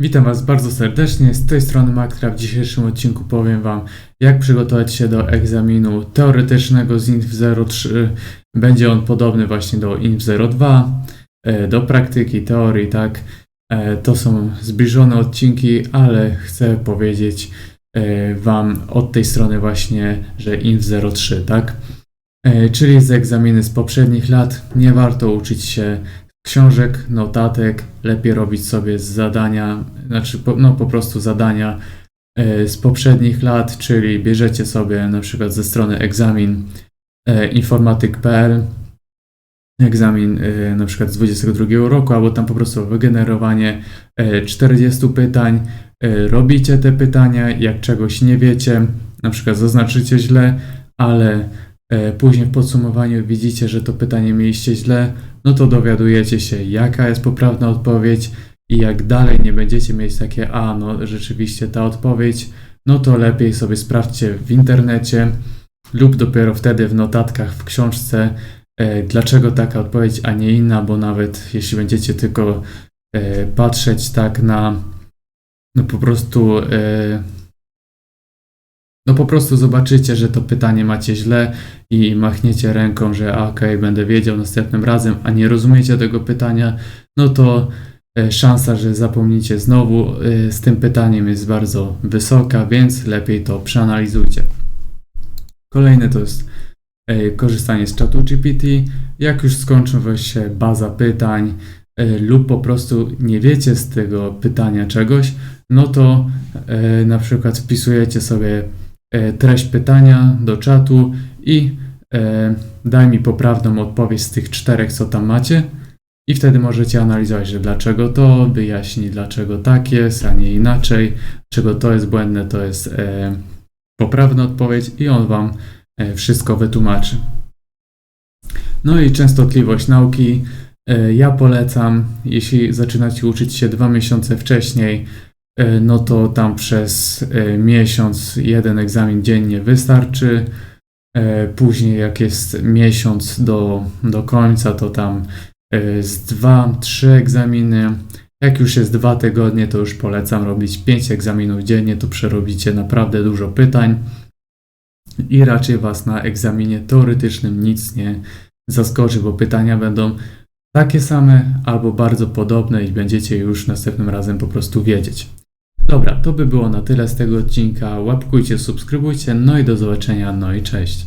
Witam Was bardzo serdecznie, z tej strony Maktra. W dzisiejszym odcinku powiem Wam, jak przygotować się do egzaminu teoretycznego z INF 03. Będzie on podobny właśnie do INF 02, e, do praktyki, teorii, tak. E, To są zbliżone odcinki, ale chcę powiedzieć e, Wam od tej strony właśnie, że INF 03, tak. Czyli z egzaminy z poprzednich lat. Nie warto uczyć się książek, notatek, lepiej robić sobie zadania, znaczy po, no po prostu zadania e, z poprzednich lat, czyli bierzecie sobie na przykład ze strony egzamin e, informatyk.pl egzamin e, na przykład z 22 roku, albo tam po prostu wygenerowanie e, 40 pytań, robicie te pytania, jak czegoś nie wiecie, na przykład zaznaczycie źle, ale później w podsumowaniu widzicie, że to pytanie mieliście źle, no to dowiadujecie się, jaka jest poprawna odpowiedź i jak dalej nie będziecie mieć takie, a no rzeczywiście ta odpowiedź, no to lepiej sobie sprawdźcie w internecie lub dopiero wtedy w notatkach w książce, e, dlaczego taka odpowiedź, a nie inna, bo nawet jeśli będziecie tylko e, patrzeć tak na, no po prostu, e, no po prostu zobaczycie, że to pytanie macie źle, i machniecie ręką, że okej, będę wiedział następnym razem, a nie rozumiecie tego pytania, no to e, szansa, że zapomnicie znowu e, z tym pytaniem jest bardzo wysoka, więc lepiej to przeanalizujcie. Kolejne to jest e, korzystanie z czatu GPT. Jak już skończy się baza pytań lub po prostu nie wiecie z tego pytania czegoś, no to na przykład wpisujecie sobie treść pytania do czatu i e, daj mi poprawną odpowiedź z tych czterech, co tam macie. I wtedy możecie analizować, że dlaczego to, wyjaśni dlaczego tak jest, a nie inaczej, czego to jest błędne, to jest e, poprawna odpowiedź i on Wam e, wszystko wytłumaczy. No i częstotliwość nauki. E, ja polecam, jeśli zaczynacie uczyć się dwa miesiące wcześniej, e, no to tam przez e, miesiąc jeden egzamin dziennie wystarczy. E, Później, jak jest miesiąc do, do końca, to tam e, z dwa, trzy egzaminy. Jak już jest dwa tygodnie, to już polecam robić pięć egzaminów dziennie, to przerobicie naprawdę dużo pytań i raczej Was na egzaminie teoretycznym nic nie zaskoczy, bo pytania będą takie same albo bardzo podobne i będziecie już następnym razem po prostu wiedzieć. Dobra, to by było na tyle z tego odcinka. Łapkujcie, subskrybujcie, no i do zobaczenia, no i cześć.